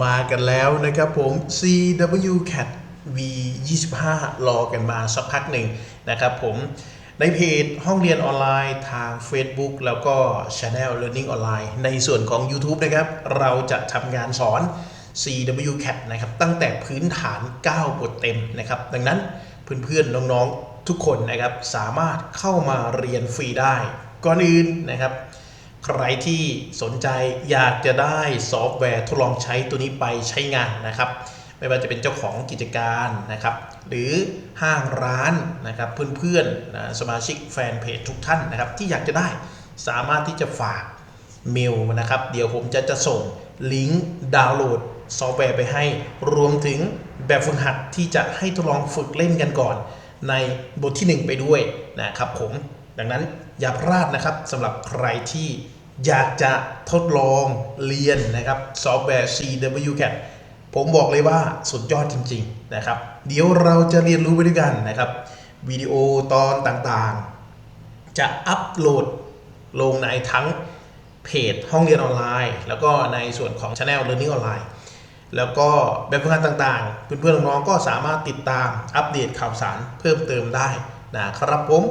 มากันแล้วนะครับผม CW Cat V 25รอกันมาสักพักหนึ่งนะครับผมในเพจห้องเรียนออนไลน์ทาง Facebook แล้วก็ Channel Learning ออนไลน์ในส่วนของ YouTube นะครับ เราจะทำงานสอน CW Cat นะครับ ตั้งแต่พื้นฐาน 9 บทเต็มนะครับ ดังนั้นเพื่อนๆ น้องๆ ทุกคนนะครับ สามารถเข้ามาเรียนฟรีได้ ก่อนอื่นนะครับ ใครที่สนใจอยากจะได้ซอฟต์แวร์ทดลองใช้ตัวนี้ไปใช้งานนะครับ ไม่ว่าจะเป็นเจ้าของกิจการนะครับ หรือห้างร้านนะครับเพื่อนๆนะสมาชิกแฟนเพจทุกท่านนะครับ ที่อยากจะได้สามารถที่จะฝากเมลนะครับ เดี๋ยวผมจะจะส่งลิงก์ดาวน์โหลดซอฟต์แวร์ไปให้ รวมถึงแบบฝึกหัดที่จะให้ทดลองฝึกเล่นกันก่อน ในบทที่ 1 ไปด้วยนะครับผม ดังนั้นอย่าพลาดนะครับสำหรับใครที่อยากจะทดลองเรียนนะครับซอฟต์แวร์ CWCAT ผมบอกเลยว่าสุดยอดจริง ๆนะครับ เดี๋ยวเราจะเรียนรู้ไปด้วยกันนะครับวิดีโอตอนต่างๆ จะอัปโหลดลงในทั้งเพจห้องเรียนออนไลน์ แล้วก็ในส่วนของ Channel Learning ออนไลน์แล้วก็แบบฝึกงานต่างๆ เพื่อนๆน้องๆก็สามารถติดตามอัปเดตข่าวสารเพิ่มเติมได้นะครับผม